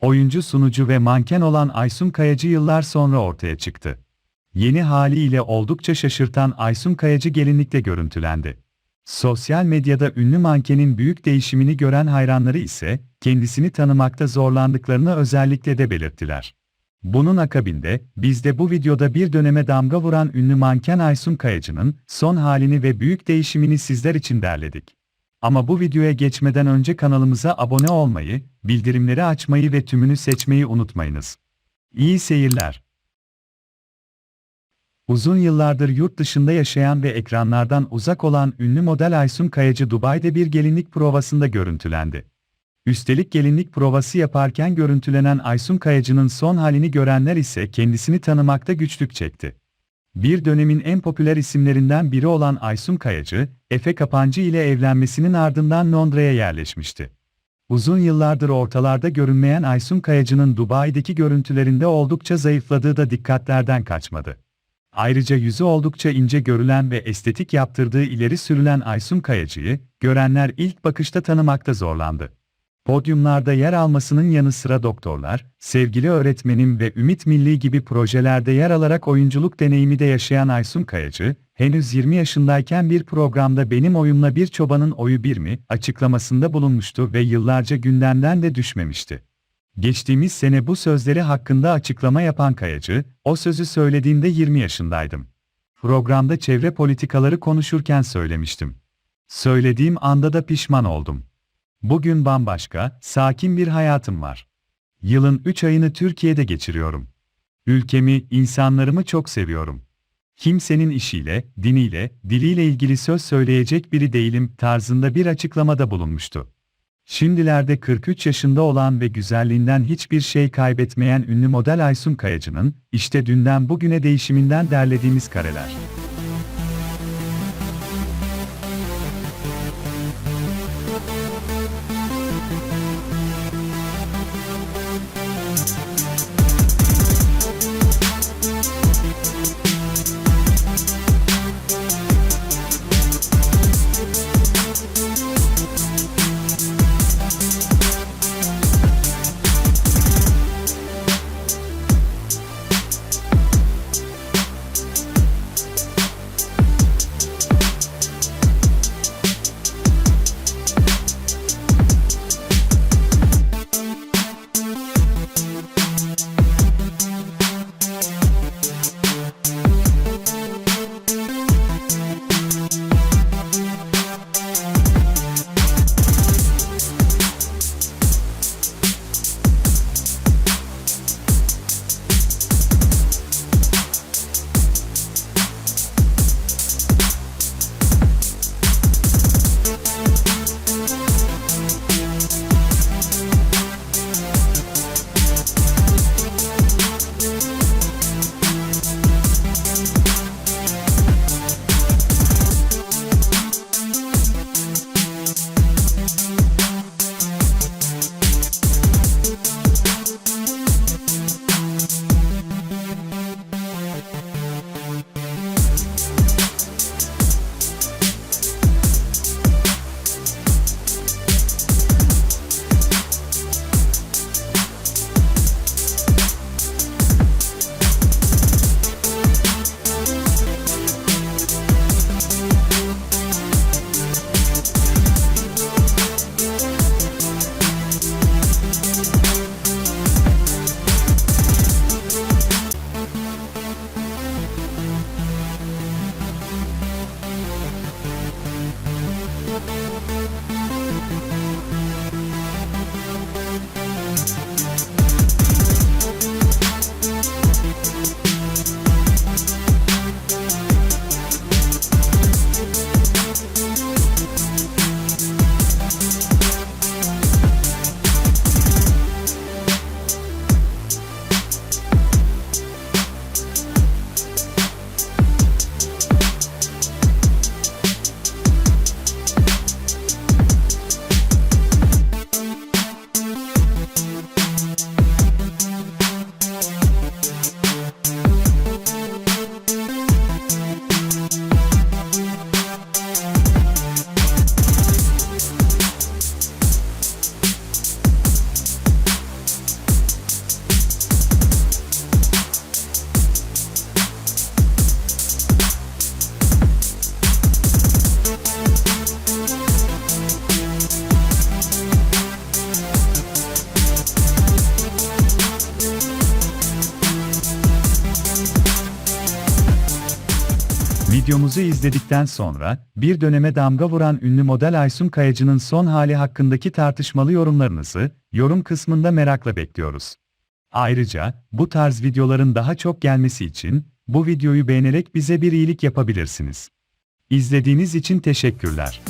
Oyuncu, sunucu ve manken olan Aysun Kayacı yıllar sonra ortaya çıktı. Yeni haliyle oldukça şaşırtan Aysun Kayacı gelinlikle görüntülendi. Sosyal medyada ünlü mankenin büyük değişimini gören hayranları ise kendisini tanımakta zorlandıklarını özellikle de belirttiler. Bunun akabinde, biz de bu videoda bir döneme damga vuran ünlü manken Aysun Kayacı'nın son halini ve büyük değişimini sizler için derledik. Ama bu videoya geçmeden önce kanalımıza abone olmayı, bildirimleri açmayı ve tümünü seçmeyi unutmayınız. İyi seyirler. Uzun yıllardır yurt dışında yaşayan ve ekranlardan uzak olan ünlü model Aysun Kayacı Dubai'de bir gelinlik provasında görüntülendi. Üstelik gelinlik provası yaparken görüntülenen Aysun Kayacı'nın son halini görenler ise kendisini tanımakta güçlük çekti. Bir dönemin en popüler isimlerinden biri olan Aysun Kayacı, Efe Kapancı ile evlenmesinin ardından Londra'ya yerleşmişti. Uzun yıllardır ortalarda görünmeyen Aysun Kayacı'nın Dubai'deki görüntülerinde oldukça zayıfladığı da dikkatlerden kaçmadı. Ayrıca yüzü oldukça ince görülen ve estetik yaptırdığı ileri sürülen Aysun Kayacı'yı, görenler ilk bakışta tanımakta zorlandı. Podyumlarda yer almasının yanı sıra Doktorlar, Sevgili Öğretmenim ve Ümit Milli gibi projelerde yer alarak oyunculuk deneyimi de yaşayan Aysun Kayacı, henüz 20 yaşındayken bir programda benim oyumla bir çobanın oyu bir mi açıklamasında bulunmuştu ve yıllarca gündemden de düşmemişti. Geçtiğimiz sene bu sözleri hakkında açıklama yapan Kayacı, o sözü söylediğimde 20 yaşındaydım. Programda çevre politikaları konuşurken söylemiştim. Söylediğim anda da pişman oldum. Bugün bambaşka, sakin bir hayatım var. Yılın 3 ayını Türkiye'de geçiriyorum. Ülkemi, insanlarımı çok seviyorum. Kimsenin işiyle, diniyle, diliyle ilgili söz söyleyecek biri değilim tarzında bir açıklamada bulunmuştu. Şimdilerde 43 yaşında olan ve güzelliğinden hiçbir şey kaybetmeyen ünlü model Aysun Kayacı'nın, işte dünden bugüne değişiminden derlediğimiz kareler. Videomuzu izledikten sonra, bir döneme damga vuran ünlü model Aysun Kayacı'nın son hali hakkındaki tartışmalı yorumlarınızı, yorum kısmında merakla bekliyoruz. Ayrıca, bu tarz videoların daha çok gelmesi için, bu videoyu beğenerek bize bir iyilik yapabilirsiniz. İzlediğiniz için teşekkürler.